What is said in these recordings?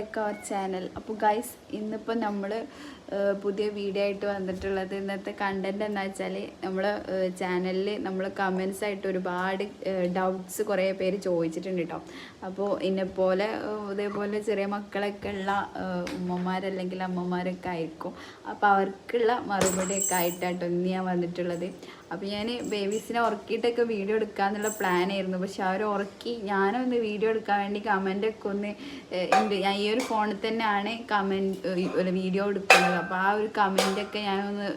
അവർ channel അപ്പോൾ guys ഇന്നിപ്പോൾ നമ്മൾ പുതിയ വീഡിയോ ആയിട്ട് വന്നിട്ടുള്ളത് ഇന്നത്തെ കണ്ടന്റ് എന്ന് വെച്ചാൽ നമ്മൾ ചാനലിൽ നമ്മൾ കമൻസ് ആയിട്ട് ഒരുപാട് ഡൗട്ട്സ് കുറേ പേര് ചോദിച്ചിട്ടുണ്ട് കേട്ടോ അപ്പോൾ ഇന്നെപ്പോലെ ഇതേപോലെ ചെറിയ മക്കളൊക്കെ ഉള്ള ഉമ്മമാരല്ലെങ്കിൽ അമ്മമാരൊക്കെ ആയിരിക്കും. അപ്പോൾ അവർക്കുള്ള മറുപടിയൊക്കെ ആയിട്ടാട്ടോ ഇന്ന് ഞാൻ വന്നിട്ടുള്ളത്. അപ്പോൾ ഞാൻ ബേബീസിനെ ഉറക്കിയിട്ടൊക്കെ വീഡിയോ എടുക്കാമെന്നുള്ള പ്ലാൻ ആയിരുന്നു. പക്ഷെ അവർ ഉറക്കി ഞാനൊന്ന് വീഡിയോ എടുക്കാൻ വേണ്ടി കമന്റൊക്കെ ഒന്ന് ഉണ്ട് ഞാൻ ഈ ഒരു ഫോണിൽ തന്നെയാണ് കമന്റ് വീഡിയോ എടുക്കുന്നത്. അപ്പോൾ ആ ഒരു കമന്റൊക്കെ ഞാനൊന്ന്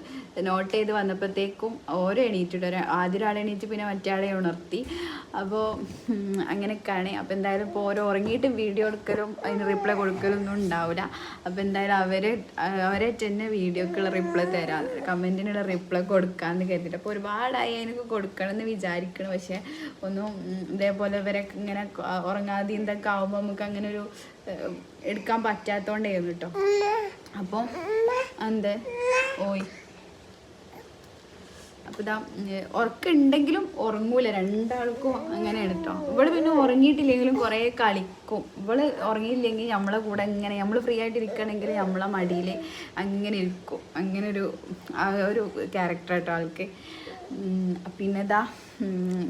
നോട്ട് ചെയ്ത് വന്നപ്പോഴത്തേക്കും ഓരോ എണീറ്റിട്ട് ആദ്യ ഒരാളെ എണീറ്റ് പിന്നെ മറ്റേ ഉണർത്തി. അപ്പോൾ അങ്ങനെയൊക്കെയാണ്. അപ്പോൾ എന്തായാലും ഇപ്പോൾ ഓരോ ഉറങ്ങിയിട്ട് വീഡിയോ എടുക്കലും അതിന് റിപ്ലൈ കൊടുക്കലും ഒന്നും ഉണ്ടാവില്ല അപ്പോൾ എന്തായാലും അവർ അവരെ തന്നെ വീഡിയോക്കുള്ള റിപ്ലൈ തരാം. കമന്റിനുള്ള റിപ്ലൈ കൊടുക്കാമെന്ന് കരുതിയിട്ട് അപ്പോൾ ഒരുപാടായി എനിക്ക് കൊടുക്കണം എന്ന് വിചാരിക്കണം. പക്ഷേ ഒന്നും ഇതേപോലെ ഇവരൊക്കെ ഇങ്ങനെ ഉറങ്ങാതെ എന്തൊക്കെ ആകുമ്പോൾ നമുക്ക് അങ്ങനെ ഒരു എടുക്കാൻ പറ്റാത്തോണ്ടായിരുന്നു കേട്ടോ അപ്പോൾ എന്ത്? ഓയ്. അപ്പോൾ ഇതാ ഉറക്കുണ്ടെങ്കിലും ഉറങ്ങൂല. രണ്ടാൾക്കും അങ്ങനെയാണ് കേട്ടോ ഇവൾ പിന്നെ ഉറങ്ങിയിട്ടില്ലെങ്കിലും കുറേ കളിക്കും. ഇവൾ ഉറങ്ങിയില്ലെങ്കിൽ നമ്മളെ കൂടെ ഇങ്ങനെ നമ്മൾ ഫ്രീ ആയിട്ട് ഇരിക്കണമെങ്കിൽ നമ്മളെ മടിയിൽ അങ്ങനെ ഇരിക്കും. അങ്ങനെ ഒരു ഒരു ക്യാരക്ടർ കേട്ടോ ആൾക്ക്. പിന്നെ ഇതാ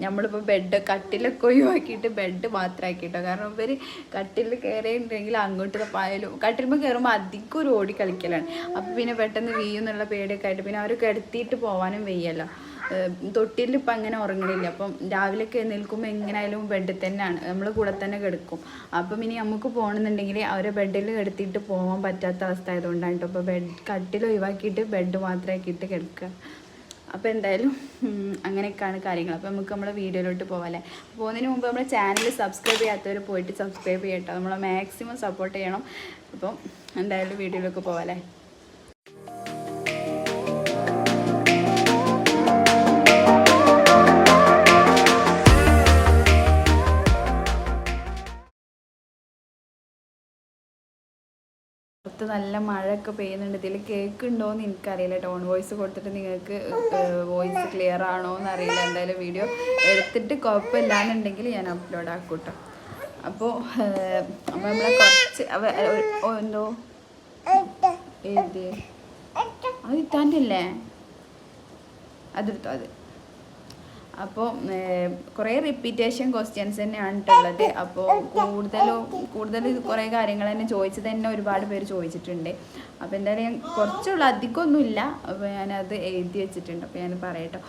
നമ്മളിപ്പോൾ ബെഡ് കട്ടിലൊക്കെ ഒഴിവാക്കിയിട്ട് ബെഡ് മാത്രമാക്കിയിട്ടോ കാരണം ഇവർ കട്ടിൽ കയറിയിട്ടുണ്ടെങ്കിൽ അങ്ങോട്ട് പായലും കട്ടിലുമ്പോൾ കയറുമ്പോൾ അധികം ഒരു ഓടി കളിക്കലാണ്. അപ്പോൾ പിന്നെ പെട്ടെന്ന് വീയുന്നുള്ള പേടിയൊക്കെ ആയിട്ട് പിന്നെ അവർ കിടത്തിയിട്ട് പോകാനും വയ്യല്ലോ. തൊട്ടിയിൽ ഇപ്പം അങ്ങനെ ഉറങ്ങണില്ല അപ്പം രാവിലെ ഒക്കെ എഴുന്നേൽക്കുമ്പോൾ എങ്ങനെയായാലും ബെഡിൽ തന്നെയാണ്. നമ്മൾ കൂടെ തന്നെ കിടക്കും. അപ്പം ഇനി നമുക്ക് പോകണമെന്നുണ്ടെങ്കിൽ അവരെ ബെഡിൽ കിടത്തിയിട്ട് പോകാൻ പറ്റാത്ത അവസ്ഥ ആയതുകൊണ്ടാണ് കേട്ടോ അപ്പോൾ ബെഡ് കട്ടിൽ ഒഴിവാക്കിയിട്ട് ബെഡ് മാത്രമാക്കിയിട്ട് കിടക്കുക അപ്പോൾ എന്തായാലും അങ്ങനെയൊക്കെയാണ് കാര്യങ്ങൾ. അപ്പോൾ നമുക്ക് നമ്മുടെ വീഡിയോയിലോട്ട് പോകാമല്ലേ പോകുന്നതിന് മുമ്പ് നമ്മുടെ ചാനൽ സബ്സ്ക്രൈബ് ചെയ്യാത്തവർ പോയിട്ട് സബ്സ്ക്രൈബ് ചെയ്യട്ടോ. നമ്മളെ മാക്സിമം സപ്പോർട്ട് ചെയ്യണം. അപ്പം എന്തായാലും വീഡിയോയിലേക്ക് പോകാമല്ലേ പുറത്ത് നല്ല മഴയൊക്കെ പെയ്യുന്നുണ്ട്. ഇതിൽ കേൾക്കുന്നുണ്ടോയെന്ന് എനിക്കറിയില്ല ടോൺ വോയിസ് കൊടുത്തിട്ട് നിങ്ങൾക്ക് വോയിസ് ക്ലിയർ ആണോ എന്ന് അറിയില്ല. എന്തായാലും വീഡിയോ എടുത്തിട്ട് കുഴപ്പമില്ലാന്നുണ്ടെങ്കിൽ ഞാൻ അപ്ലോഡ് ആക്കൂട്ടോ. കേട്ടോ അപ്പോൾ അപ്പോൾ നമ്മളെ കുറച്ച് എന്തോ? ഏത്? അത് ഇത്താന്റെ അതെടുത്തോ അത്. അപ്പോൾ കുറേ റിപ്പീറ്റേഷൻ ക്വസ്റ്റ്യൻസ് തന്നെയാണ് ഉള്ളത് അപ്പോൾ കൂടുതലും കൂടുതൽ കുറേ കാര്യങ്ങൾ തന്നെ ചോദിച്ചത് തന്നെ ഒരുപാട് പേര് ചോദിച്ചിട്ടുണ്ട്. അപ്പോൾ എന്തായാലും ഞാൻ കുറച്ചുള്ള. അധികമൊന്നുമില്ല. അപ്പോൾ ഞാനത് എഴുതി വെച്ചിട്ടുണ്ട്. അപ്പോൾ ഞാൻ പറയട്ടോ.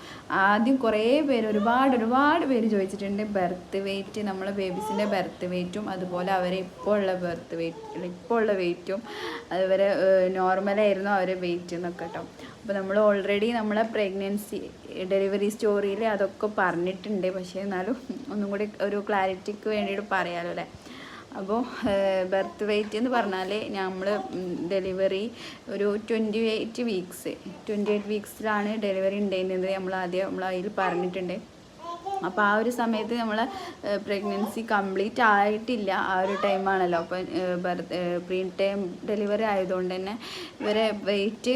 ആദ്യം കുറേ പേര് ഒരുപാട് ഒരുപാട് പേര് ചോദിച്ചിട്ടുണ്ട്. ബർത്ത് വെയിറ്റ് നമ്മളെ ബേബീസിന്റെ ബർത്ത് വെയിറ്റും അതുപോലെ അവരെ ഇപ്പോൾ ഉള്ള ബർത്ത് വെയിറ്റ് ഇപ്പോൾ ഉള്ള വെയിറ്റും അതുവരെ നോർമലായിരുന്നു അവരെ വെയിറ്റ് എന്നൊക്കെ കേട്ടോ. അപ്പോൾ നമ്മൾ ഓൾറെഡി നമ്മളെ പ്രഗ്നൻസി ഡെലിവറി സ്റ്റോറിയിൽ അതൊക്കെ പറഞ്ഞിട്ടുണ്ട്. പക്ഷേ എന്നാലും ഒന്നും കൂടി ഒരു ക്ലാരിറ്റിക്ക് വേണ്ടിയിട്ട് പറയാമല്ലോ അല്ലേ? അപ്പോൾ ബർത്ത് വെയിറ്റ് എന്ന് പറഞ്ഞാൽ നമ്മൾ ഡെലിവറി ഒരു twenty eight weeks twenty eight വീക്സിലാണ് delivery ഉണ്ടായിരുന്നത് നമ്മൾ ആദ്യം നമ്മൾ അതിൽ പറഞ്ഞിട്ടുണ്ട്. അപ്പോൾ ആ ഒരു സമയത്ത് നമ്മൾ പ്രഗ്നൻസി കംപ്ലീറ്റ് ആയിട്ടില്ല. ആ ഒരു ടൈമാണല്ലോ അപ്പോൾ ബർത്ത് പ്രീ ടൈം ഡെലിവറി ആയതുകൊണ്ട് തന്നെ ഇവരെ വെയിറ്റ്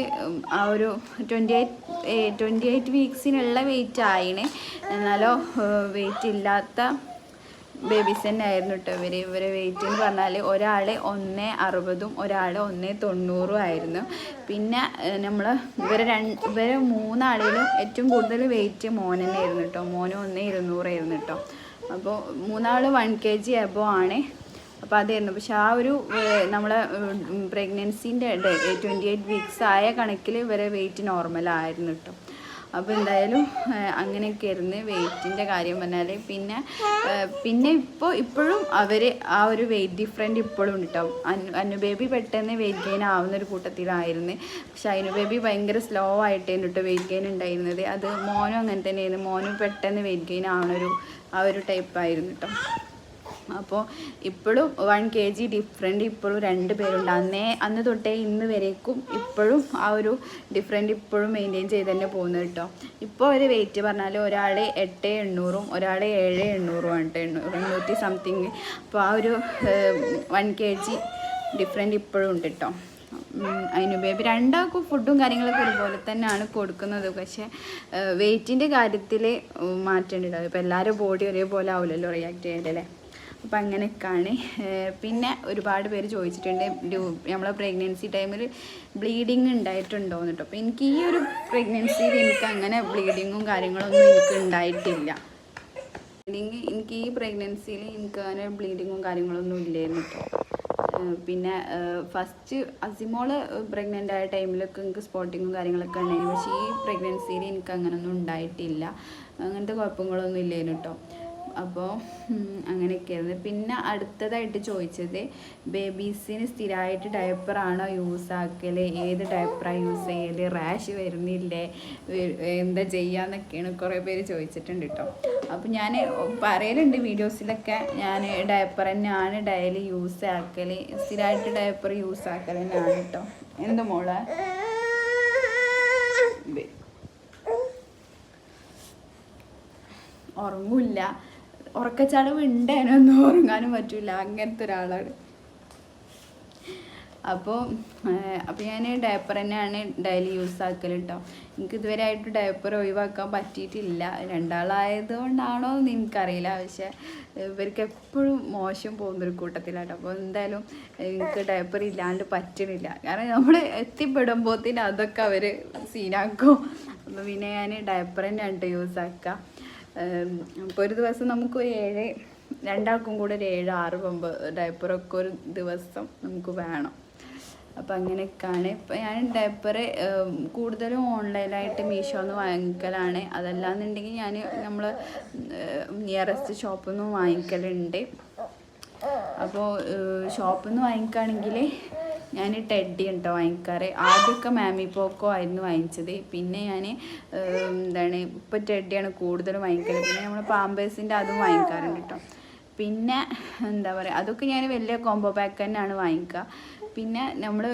ആ ഒരു ട്വന്റി എയ്റ്റ് ട്വന്റി എയ്റ്റ് വീക്സിനുള്ള വെയിറ്റ് ആയിന്. എന്നാലോ വെയിറ്റ് ഇല്ലാത്ത ബേബീസ് തന്നെ ആയിരുന്നു കേട്ടോ ഇവർ ഇവരെ വെയിറ്റ് എന്ന് പറഞ്ഞാൽ ഒരാൾ ഒന്ന് അറുപതും ഒരാൾ ഒന്ന് തൊണ്ണൂറും ആയിരുന്നു. പിന്നെ നമ്മൾ ഇവരെ രണ്ട് ഇവരെ മൂന്നാളിലും ഏറ്റവും കൂടുതൽ വെയിറ്റ് മോൻ ആയിരുന്നു കേട്ടോ മോന് ഒന്ന് ഇരുന്നൂറായിരുന്നു കേട്ടോ അപ്പോൾ മൂന്നാൾ വൺ കെ ജി എബോ ആണ്. അപ്പോൾ അതായിരുന്നു. പക്ഷെ ആ ഒരു നമ്മളെ പ്രഗ്നൻസിന്റെ ട്വന്റി എയ്റ്റ് വീക്സ് ആയ കണക്കിൽ ഇവരെ വെയിറ്റ് നോർമലായിരുന്നു കേട്ടോ അപ്പോൾ എന്തായാലും അങ്ങനെയൊക്കെ ആയിരുന്നു വെയിറ്റിന്റെ കാര്യം പറഞ്ഞാൽ പിന്നെ പിന്നെ ഇപ്പോൾ ഇപ്പോഴും അവർ ആ ഒരു വെയിറ്റ് ഡിഫറെന്റ് ഇപ്പോഴും ഉണ്ട് കേട്ടോ അനു അനു ബേബി പെട്ടെന്ന് വെയിറ്റ് ഗെയിൻ ആവുന്ന ഒരു കൂട്ടത്തിലായിരുന്നു. പക്ഷെ അനു ബേബി ഭയങ്കര സ്ലോ ആയിട്ടായിരുന്നു കേട്ടോ വെയിറ്റ് ഗെയിൻ ഉണ്ടായിരുന്നത്. അത് മോനും അങ്ങനെ തന്നെയായിരുന്നു. മോനും പെട്ടെന്ന് വെയിറ്റ് ഗെയിൻ ഒരു ആ ഒരു ടൈപ്പ് ആയിരുന്നു കേട്ടോ അപ്പോൾ ഇപ്പോഴും വൺ കെ ജി ഡിഫറെന്റ് ഇപ്പോഴും രണ്ട് പേരുണ്ട്. അന്നേ അന്ന് തൊട്ടേ ഇന്ന് വരേക്കും ഇപ്പോഴും ആ ഒരു ഡിഫറെന്റ് ഇപ്പോഴും മെയിന്റെയിൻ ചെയ്ത് തന്നെ പോകുന്നത് കേട്ടോ ഇപ്പോൾ ഒരു വെയിറ്റ് പറഞ്ഞാൽ ഒരാൾ എട്ട് എണ്ണൂറും ഒരാൾ ഏഴ് എണ്ണൂറും ആണ് കേട്ടോ എണ്ണൂറ് എണ്ണൂറ്റി സംതിങ് അപ്പോൾ ആ ഒരു വൺ കെ ജി ഡിഫറെന്റ് ഇപ്പോഴും ഉണ്ട് കേട്ടോ അതിന് ബേബി രണ്ടാൾക്കും ഫുഡും കാര്യങ്ങളൊക്കെ ഒരുപോലെ തന്നെയാണ് കൊടുക്കുന്നത്. പക്ഷേ വെയിറ്റിന്റെ കാര്യത്തിൽ മാറ്റേണ്ടിണ്ടാവും ഇപ്പോൾ എല്ലാവരും ബോഡി ഒരേപോലെ ആവില്ലല്ലോ റിയാക്ട് ചെയ്യേണ്ടല്ലേ അപ്പം അങ്ങനെയൊക്കെയാണ് പിന്നെ ഒരുപാട് പേര് ചോദിച്ചിട്ടുണ്ട് നമ്മളെ പ്രഗ്നൻസി ടൈമിൽ ബ്ലീഡിങ് ഉണ്ടായിട്ടുണ്ടോ എന്നിട്ടോ അപ്പോൾ എനിക്ക് ഈ ഒരു പ്രഗ്നൻസിയിൽ എനിക്ക് അങ്ങനെ ബ്ലീഡിങ്ങും കാര്യങ്ങളൊന്നും എനിക്ക് ഉണ്ടായിട്ടില്ല ബ്ലീഡിങ് എനിക്ക് ഈ പ്രഗ്നൻസിയിൽ എനിക്ക് അങ്ങനെ ബ്ലീഡിങ്ങും കാര്യങ്ങളൊന്നും ഇല്ലായിരുന്നു കേട്ടോ പിന്നെ ഫസ്റ്റ് അസിമോൾ പ്രഗ്നന്റ് ആയ ടൈമിലൊക്കെ എനിക്ക് സ്പോട്ടിങ്ങും കാര്യങ്ങളൊക്കെ ഉണ്ടായിരുന്നു പക്ഷേ ഈ പ്രഗ്നൻസിയിൽ എനിക്ക് അങ്ങനെയൊന്നും ഉണ്ടായിട്ടില്ല അങ്ങനത്തെ കുഴപ്പങ്ങളൊന്നും ഇല്ലായിരുന്നു കേട്ടോ അപ്പോൾ അങ്ങനെയൊക്കെയായിരുന്നു. പിന്നെ അടുത്തതായിട്ട് ചോദിച്ചത് ബേബീസിന് സ്ഥിരമായിട്ട് ഡയപ്പറാണോ യൂസ് ആക്കൽ ഏത് ഡയപ്പറാണ് യൂസ് ചെയ്യൽ റാഷ് വരുന്നില്ലേ? എന്താ ചെയ്യാന്നൊക്കെയാണ് കുറേ പേര് ചോദിച്ചിട്ടുണ്ട് കേട്ടോ അപ്പോൾ ഞാൻ പറയലുണ്ട് വീഡിയോസിലൊക്കെ ഞാൻ ഡയപ്പർ തന്നെയാണ് ഡയലി യൂസ് ആക്കൽ സ്ഥിരമായിട്ട് ഡയപ്പർ യൂസ് ആക്കൽ തന്നെയാണ് കേട്ടോ എന്ത് മോളെ? ഉറങ്ങൂല്ല. ഉറക്കച്ചടവ് അതിനൊന്നും ഉറങ്ങാനും പറ്റില്ല അങ്ങനത്തെ ഒരാളാണ്. അപ്പോൾ അപ്പോൾ ഞാൻ ഡയപ്പർ തന്നെയാണ് ഡെയിലി യൂസ് ആക്കൽ കേട്ടോ എനിക്ക് ഇതുവരെ ആയിട്ട് ഡയപ്പർ ഒഴിവാക്കാൻ പറ്റിയിട്ടില്ല. രണ്ടാളായത് കൊണ്ടാണോ എന്ന് എനിക്കറിയില്ല. പക്ഷേ ഇവർക്ക് എപ്പോഴും മോശം പോകുന്നൊരു കൂട്ടത്തിലാണ് അപ്പോൾ എന്തായാലും എനിക്ക് ഡയപ്പർ ഇല്ലാണ്ട് പറ്റണില്ല. കാരണം നമ്മൾ എത്തിപ്പെടുമ്പോഴത്തേന് അതൊക്കെ അവർ സീനാക്കും അപ്പോൾ പിന്നെ ഞാൻ ഡയപ്പർ തന്നെയാണ് യൂസ് ആക്കുക അപ്പോൾ ഒരു ദിവസം നമുക്കൊരു ഏഴ് രണ്ടാൾക്കും കൂടെ ഒരു ഏഴ് ആറ് പമ്പ് ഡയപ്പറൊക്കെ ഒരു ദിവസം നമുക്ക് വേണം. അപ്പം അങ്ങനെയൊക്കെയാണ്. ഇപ്പം ഞാൻ ഡയപ്പർ കൂടുതലും ഓൺലൈനായിട്ട് മീഷോ നിന്ന് വാങ്ങിക്കലാണ്. അതല്ലാന്നുണ്ടെങ്കിൽ ഞാൻ നമ്മൾ നിയറസ്റ്റ് ഷോപ്പിൽ നിന്ന് വാങ്ങിക്കലുണ്ട്. അപ്പോൾ ഷോപ്പിൽ നിന്ന് വാങ്ങിക്കുകയാണെങ്കിൽ ഞാൻ ടെഡി ഉണ്ടോ? വാങ്ങിക്കാറ് ആദ്യമൊക്കെ മാമി പോക്കോ ആയിരുന്നു വാങ്ങിച്ചത്. പിന്നെ ഞാൻ എന്താണ് ഇപ്പോൾ ടെഡിയാണ് കൂടുതലും വാങ്ങിക്കുന്നത് പിന്നെ നമ്മൾ പാമ്പേഴ്സിന്റെ അതും വാങ്ങിക്കാറുണ്ട് കേട്ടോ പിന്നെ എന്താ പറയുക അതൊക്കെ ഞാൻ വലിയ കോംബോ പാക്ക് തന്നെയാണ് വാങ്ങിക്കുക പിന്നെ നമ്മൾ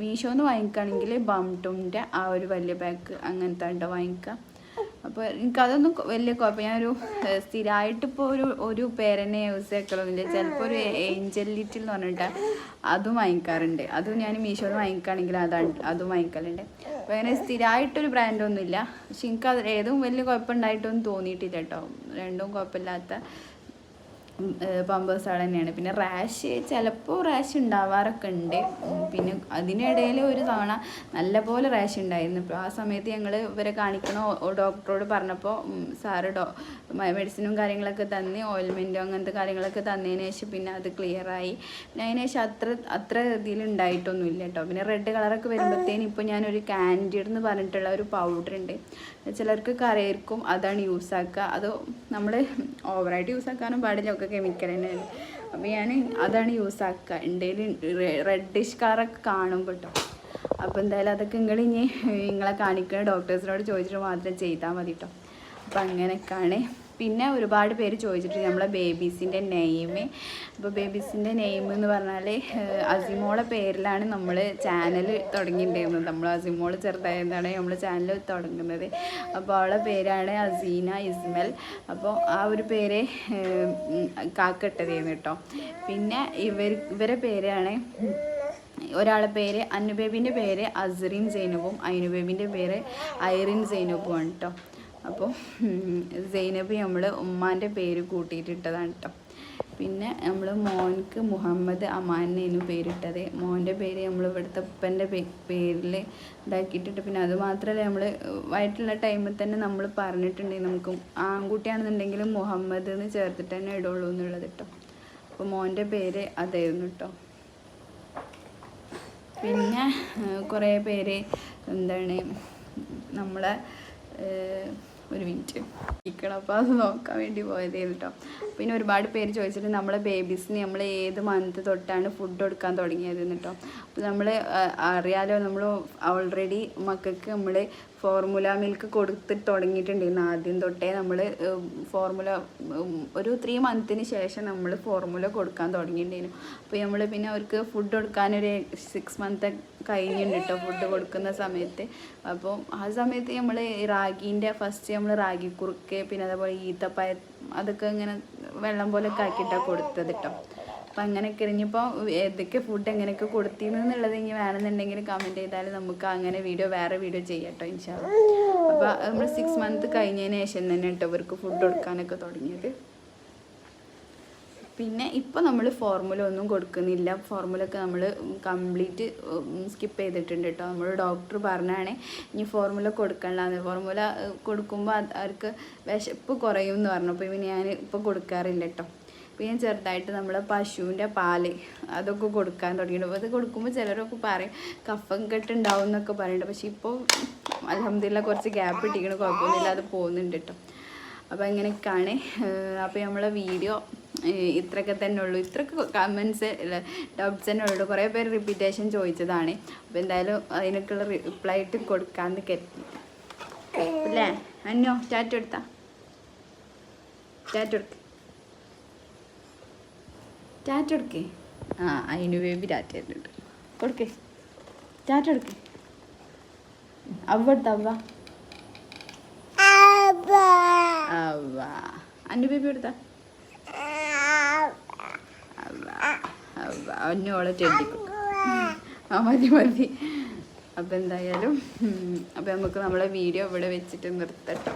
മീഷോന്ന് വാങ്ങിക്കുകയാണെങ്കിൽ ബംടൂമിന്റെ ആ ഒരു വലിയ പാക്ക് അങ്ങനത്തെ ഉണ്ടോ വാങ്ങിക്കുക അപ്പോൾ എനിക്കതൊന്നും വലിയ കുഴപ്പം ഞാനൊരു ഏഹ്, സ്ഥിരമായിട്ട് ഇപ്പോൾ ഒരു ഒരു പേരനെ യൂസ് ആക്കലൊന്നുമില്ല ചിലപ്പോൾ ഒരു ഏഞ്ചൽ ലിറ്റിൽ എന്ന് പറഞ്ഞിട്ട് അതും വാങ്ങിക്കാറുണ്ട്. അതും ഞാൻ മീഷോയിൽ വാങ്ങിക്കുകയാണെങ്കിൽ അതാണ് അതും വാങ്ങിക്കലുണ്ട്. അപ്പോൾ അങ്ങനെ സ്ഥിരമായിട്ടൊരു ബ്രാൻഡൊന്നുമില്ല പക്ഷെ എനിക്ക് അത് ഏതും വലിയ കുഴപ്പമുണ്ടായിട്ടൊന്നും തോന്നിയിട്ടില്ല കേട്ടോ രണ്ടും കുഴപ്പമില്ലാത്ത പമ്പേഴ്സ് ആൾ തന്നെയാണ്. പിന്നെ റാഷ് ചിലപ്പോൾ റാഷ് ഉണ്ടാവാറൊക്കെ ഉണ്ട്. പിന്നെ അതിനിടയിൽ ഒരു തവണ നല്ല പോലെ റാഷ് ഉണ്ടായിരുന്നു. അപ്പോൾ ആ സമയത്ത് ഞങ്ങൾ ഇവരെ കാണിക്കണോ ഡോക്ടറോട് പറഞ്ഞപ്പോൾ സാറ് ഡോ മെഡിസിനും കാര്യങ്ങളൊക്കെ തന്ന് ഓയിൽമെന്റോ അങ്ങനത്തെ കാര്യങ്ങളൊക്കെ തന്നതിന് ശേഷം പിന്നെ അത് ക്ലിയറായി പിന്നെ അതിന് ശേഷം അത്ര അത്ര ഇതിൽ ഉണ്ടായിട്ടൊന്നുമില്ല കേട്ടോ. പിന്നെ റെഡ് കളറൊക്കെ വരുമ്പോഴത്തേനും ഇപ്പോൾ ഞാനൊരു കാൻഡിഡ് എന്ന് പറഞ്ഞിട്ടുള്ള ഒരു പൗഡർ ഉണ്ട്. ചിലർക്ക് കറിയായിരിക്കും അതാണ് യൂസ് ആക്കുക. അത് നമ്മൾ ഓവറായിട്ട് യൂസ് ആക്കാനും പാടില്ല ഒക്കെ കെമിക്കൽ തന്നെയാണ്. അപ്പോൾ ഞാൻ അതാണ് യൂസ് ആക്കുക. റെഡിഷ് കളറൊക്കെ കാണും കേട്ടോ അപ്പോൾ എന്തായാലും അതൊക്കെ നിങ്ങൾ ഇനി നിങ്ങളെ കാണിക്കുന്ന ഡോക്ടേഴ്സിനോട് ചോദിച്ചിട്ട് മാത്രം ചെയ്താൽ മതി കേട്ടോ അപ്പം അങ്ങനെയൊക്കെയാണ് പിന്നെ ഒരുപാട് പേര് ചോദിച്ചിട്ട് നമ്മളെ ബേബീസിന്റെ നെയിം. അപ്പോൾ ബേബീസിന്റെ നെയിം എന്ന് പറഞ്ഞാൽ അസിമോളെ പേരിലാണ് നമ്മൾ ചാനൽ തുടങ്ങിയിട്ടുണ്ടായിരുന്നത്. നമ്മൾ അസിമോൾ ചെറുതായതാണ് നമ്മൾ ചാനൽ തുടങ്ങുന്നത്. അപ്പോൾ അവളെ പേരാണ് അസീന ഇസ്മൽ. അപ്പോൾ ആ ഒരു പേര് കാക്കിട്ടതായിരുന്നു കേട്ടോ. പിന്നെ ഇവർ ഇവരെ പേരാണ് ഒരാളെ പേര് അനുബേബിന്റെ പേര് അസറിൻ സൈനബും അനുബേബിന്റെ പേര് ഐറിൻ സൈനബും ആണ് കേട്ടോ. അപ്പോൾ സൈനബ് നമ്മൾ ഉമ്മാന്റെ പേര് കൂട്ടിയിട്ടിട്ടതാണ് കേട്ടോ പിന്നെ നമ്മൾ മോൻക്ക് മുഹമ്മദ് അമാനായിരുന്നു പേരിട്ടത്. മോന്റെ പേര് നമ്മൾ ഇവിടുത്തെ ഉപ്പന്റെ പേരിൽ ഇതാക്കിയിട്ടിട്ട് പിന്നെ അതുമാത്രമല്ല നമ്മൾ വയറ്റുള്ള ടൈമിൽ തന്നെ നമ്മൾ പറഞ്ഞിട്ടുണ്ടെങ്കിൽ നമുക്ക് ആൺകുട്ടിയാണെന്നുണ്ടെങ്കിൽ മുഹമ്മദ് എന്ന് ചേർത്തിട്ട് തന്നെ ഇടുള്ളൂ എന്നുള്ളത് കേട്ടോ അപ്പോൾ മോന്റെ പേര് അതായിരുന്നു കേട്ടോ പിന്നെ കുറേ പേര് എന്താണ് നമ്മളെ ഒരു മിനിറ്റ്. ഇരിക്കണം. അപ്പോൾ അത് നോക്കാൻ വേണ്ടി പോയതായിരുന്നു കേട്ടോ പിന്നെ ഒരുപാട് പേര് ചോദിച്ചിട്ട് നമ്മളെ ബേബീസിന് നമ്മൾ ഏത് മന്ത് തൊട്ടാണ് ഫുഡ് കൊടുക്കാൻ തുടങ്ങിയത് കേട്ടോ അപ്പോൾ നമ്മൾ അറിയാലോ നമ്മൾ ഓൾറെഡി മക്കൾക്ക് നമ്മൾ ഫോർമുല മിൽക്ക് കൊടുത്ത് തുടങ്ങിയിട്ടുണ്ടായിരുന്നു. ആദ്യം തൊട്ടേ നമ്മൾ ഫോർമുല ഒരു ത്രീ മന്തിന് ശേഷം നമ്മൾ ഫോർമുല കൊടുക്കാൻ തുടങ്ങിയിട്ടുണ്ടായിരുന്നു. അപ്പോൾ നമ്മൾ പിന്നെ അവർക്ക് ഫുഡ് കൊടുക്കാനൊരു സിക്സ് മന്ത് കഴിഞ്ഞിട്ടുണ്ട് കേട്ടോ ഫുഡ് കൊടുക്കുന്ന സമയത്ത്. അപ്പോൾ ആ സമയത്ത് നമ്മൾ റാഗീന്റെ ഫസ്റ്റ് നമ്മൾ റാഗി കുറുക്ക് പിന്നെ അതേപോലെ ഈത്തപ്പഴ അതൊക്കെ ഇങ്ങനെ വെള്ളം പോലെ ആക്കിയിട്ടാണ് കൊടുത്തത് കേട്ടോ അപ്പം അങ്ങനെയൊക്കെ ഇനിയിപ്പോൾ ഏതൊക്കെ ഫുഡ് എങ്ങനെയൊക്കെ കൊടുത്തിരുന്നുള്ളത് ഇനി വേണമെന്നുണ്ടെങ്കിൽ കമന്റ് ചെയ്താൽ നമുക്ക് അങ്ങനെ വീഡിയോ വേറെ വീഡിയോ ചെയ്യാം കേട്ടോ ഇൻഷാല്ല അപ്പോൾ നമ്മൾ സിക്സ് മന്ത് കഴിഞ്ഞതിന് ശേഷം തന്നെ കേട്ടോ ഇവർക്ക് ഫുഡ് കൊടുക്കാനൊക്കെ തുടങ്ങിയത്. പിന്നെ ഇപ്പോൾ നമ്മൾ ഫോർമുല ഒന്നും കൊടുക്കുന്നില്ല. ഫോർമുല ഒക്കെ നമ്മൾ കംപ്ലീറ്റ് സ്കിപ്പ് ചെയ്തിട്ടുണ്ട് കേട്ടോ നമ്മൾ ഡോക്ടർ പറഞ്ഞാണ് ഇനി ഫോർമുല കൊടുക്കണ്ടെന്ന്. ഫോർമുല കൊടുക്കുമ്പോൾ അവർക്ക് വിശപ്പ് കുറയും എന്ന് പറഞ്ഞു. അപ്പോൾ ഇനി ഞാൻ ഇപ്പോൾ കൊടുക്കാറില്ല കേട്ടോ പിന്നെ ചെറുതായിട്ട് നമ്മൾ പശുവിന്റെ പാൽ അതൊക്കെ കൊടുക്കാൻ തുടങ്ങിയിട്ടുണ്ട്. അത് കൊടുക്കുമ്പോൾ ചിലരൊക്കെ പറയും കഫം കെട്ടുണ്ടാവും എന്നൊക്കെ പറയുന്നുണ്ട് പക്ഷെ ഇപ്പോൾ അലഹമ്മദില്ല കുറച്ച് ഗ്യാപ്പ് ഇട്ടിരിക്കണം കുഴപ്പമൊന്നുമില്ല അത് പോകുന്നുണ്ട് കേട്ടോ. അപ്പോൾ അങ്ങനെയൊക്കെയാണ്. അപ്പോൾ നമ്മളെ വീഡിയോ ഇത്രയൊക്കെ തന്നെ ഉള്ളൂ. ഇത്രയൊക്കെ കമൻസ് ഡൗട്ട്സ് തന്നെ ഉള്ളൂ. കുറേ പേര് റിപ്പീറ്റേഷൻ ചോദിച്ചതാണ്. അപ്പോൾ എന്തായാലും അതിനൊക്കെയുള്ള റിപ്ലൈ ഇട്ട് കൊടുക്കാമെന്ന് കരുതി. അല്ലേ? അന്നോ ചാറ്റ് എടുത്താ? ചാറ്റ് എടുക്ക്. ടാറ്റ എടുക്കേ. ആ അതിന് ബേബി ടാറ്റ ഇട്ടിട്ടുണ്ട് കൊടുക്കേ. ടാറ്റ എടുക്കേ. അവ എടുത്ത അവ അവ അന്നു ബേബി എടുത്താ? അവ അവ അന്നോളെ ചെടിക്കും ആ മതി മതി. അപ്പം എന്തായാലും അപ്പം നമുക്ക് നമ്മളെ വീഡിയോ ഇവിടെ വെച്ചിട്ട് നിർത്തട്ടോ.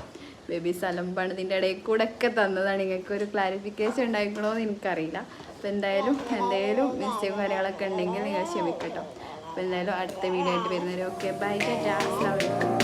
ബേബി സ്ഥലം ഇതിന്റെ ഇടയിൽ കൂടെ ഒക്കെ തന്നതാണ്. നിങ്ങൾക്ക് ഒരു ക്ലാരിഫിക്കേഷൻ ഉണ്ടായിക്കണോ എന്ന് എനിക്കറിയില്ല. അപ്പം എന്തായാലും എന്തെങ്കിലും മിസ്റ്റേക്ക് കാര്യങ്ങളൊക്കെ ഉണ്ടെങ്കിൽ നിങ്ങൾ ക്ഷമിക്കട്ടോ. അപ്പോൾ എന്തായാലും അടുത്ത വീഡിയോ ആയിട്ട് വരുന്നവരെ ഓക്കെ ബൈ അലൈക്കും